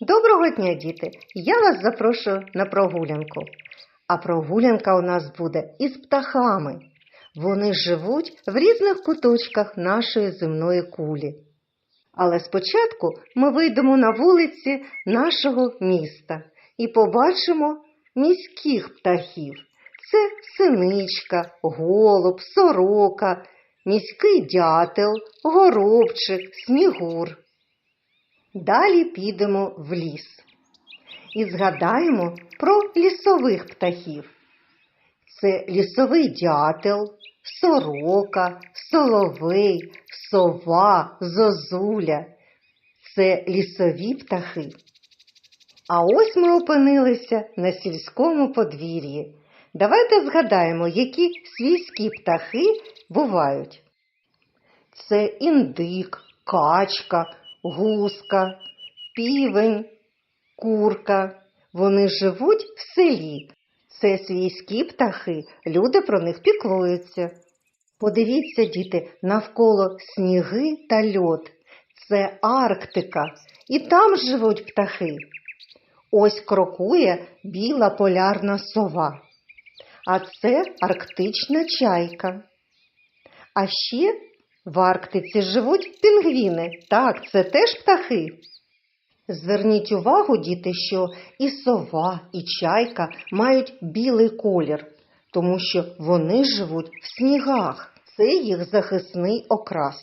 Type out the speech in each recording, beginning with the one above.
Доброго дня, діти! Я вас запрошую на прогулянку. А прогулянка у нас буде із птахами. Вони живуть в різних куточках нашої земної кулі. Але спочатку ми вийдемо на вулиці нашого міста і побачимо міських птахів. Це синичка, голуб, сорока, міський дятел, горобчик, снігур. Далі підемо в ліс і згадаємо про лісових птахів. Це лісовий дятел, сорока, соловей, сова, зозуля. Це лісові птахи. А ось ми опинилися на сільському подвір'ї. Давайте згадаємо, які свійські птахи бувають. Це індик, качка, гуска, півень, курка. Вони живуть в селі. Це свійські птахи, люди про них піклуються. Подивіться, діти, навколо сніги та льод. Це Арктика, і там живуть птахи. Ось крокує біла полярна сова, а це арктична чайка. А ще в Арктиці живуть пінгвіни. Так, це теж птахи. Зверніть увагу, діти, що і сова, і чайка мають білий колір, тому що вони живуть в снігах. Це їх захисний окрас.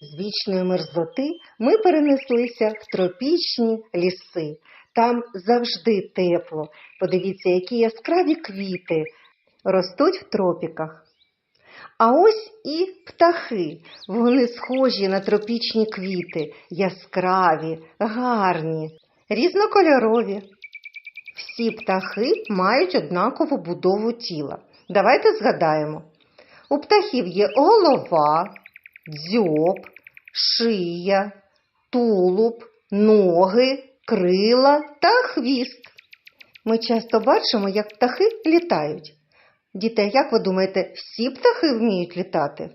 З вічної мерзлоти ми перенеслися в тропічні ліси. Там завжди тепло. Подивіться, які яскраві квіти ростуть в тропіках. А ось і птахи. Вони схожі на тропічні квіти, яскраві, гарні, різнокольорові. Всі птахи мають однакову будову тіла. Давайте згадаємо. У птахів є голова, дзьоб, шия, тулуб, ноги, крила та хвіст. Ми часто бачимо, як птахи літають. Діти, як ви думаєте, всі птахи вміють літати?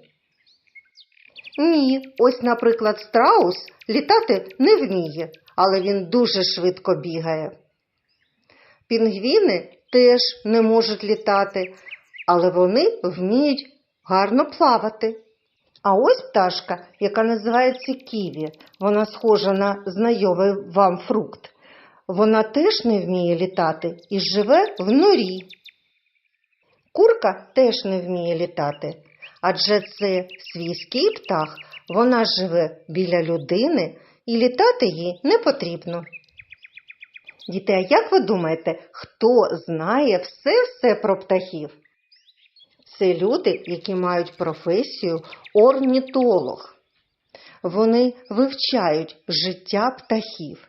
Ні, ось, наприклад, страус літати не вміє, але він дуже швидко бігає. Пінгвіни теж не можуть літати, але вони вміють гарно плавати. А ось пташка, яка називається ківі, вона схожа на знайомий вам фрукт. Вона теж не вміє літати і живе в норі. Курка теж не вміє літати, адже це свійський птах, вона живе біля людини і літати їй не потрібно. Діти, а як ви думаєте, хто знає все-все про птахів? Це люди, які мають професію орнітолог. Вони вивчають життя птахів,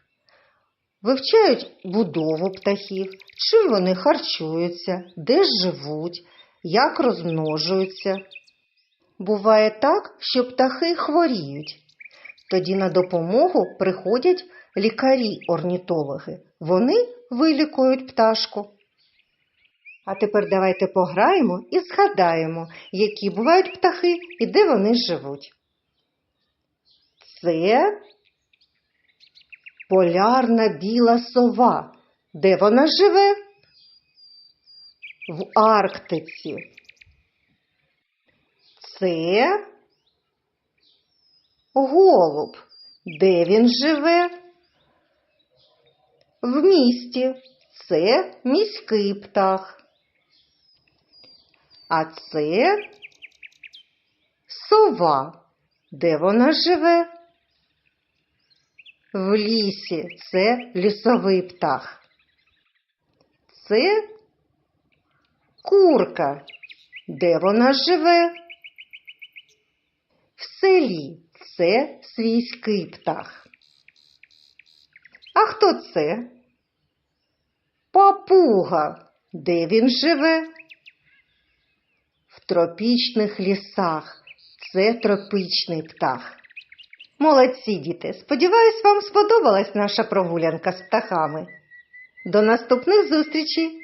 вивчають будову птахів, чим вони харчуються, де живуть, як розмножуються. Буває так, що птахи хворіють. Тоді на допомогу приходять лікарі-орнітологи. Вони вилікують пташку. А тепер давайте пограємо і згадаємо, які бувають птахи і де вони живуть. Це полярна біла сова. Де вона живе? В Арктиці. Це голуб. Де він живе? В місті. Це міський птах. А це сова. Де вона живе? В лісі це лісовий птах. Це курка. Де вона живе? В селі це свійський птах. А хто це? Папуга. Де він живе? В тропічних лісах. Це тропічний птах. Молодці, діти! Сподіваюсь, вам сподобалась наша прогулянка з птахами. До наступних зустрічей!